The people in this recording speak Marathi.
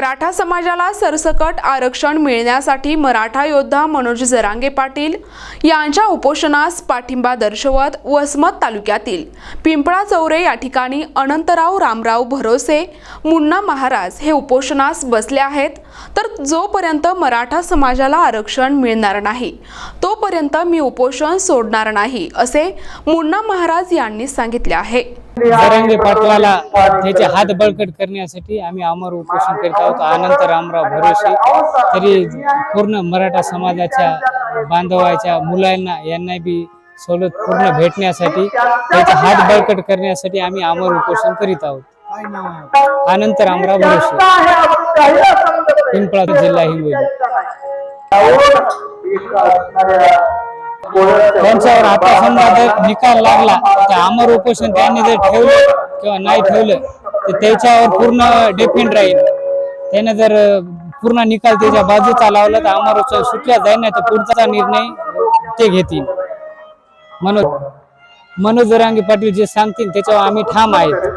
मराठा समाजाला सरसकट आरक्षण मिळण्यासाठी मराठा योद्धा मनोज जरांगे पाटील यांच्या उपोषणास पाठिंबा दर्शवत वसमत तालुक्यातील पिंपळा चौरे या ठिकाणी अनंतराव रामराव भरोसे मुन्ना महाराज हे उपोषणास बसले आहेत. तर जोपर्यंत मराठा समाजाला आरक्षण मिळणार नाही तोपर्यंत मी उपोषण सोडणार नाही असे मुन्ना महाराज यांनी सांगितले आहे. जरांगे पाटलाला त्याचे हात बळकट करण्यासाठी आम्ही अमर उपोषण करीत आहोत. अनंत रामराव भरोसे. तरी पूर्ण मराठा समाजाच्या बांधवाच्या मुलांना यांना बी सवलत पूर्ण भेटण्यासाठी त्याचे हात बळकट करण्यासाठी आम्ही अमर उपोषण करीत आहोत. अनंत रामराव भरोसे. पिंपळा जिल्हा हिंगोली. त्यांच्यावर आता समजा जर निकाल लागला तर अमर उपोषण त्यांनी जर ठेवलं किंवा नाही ठेवलं तर त्याच्यावर पूर्ण डिपेंड राहील. त्याने जर पूर्ण निकाल त्याच्या बाजूचा लावला तर अमर उपोषण सुटल्या जाईल नाही तर पुढचा निर्णय ते घेतील. मनोज मनोज रांगे पाटील जे सांगतील त्याच्यावर आम्ही ठाम आहेत.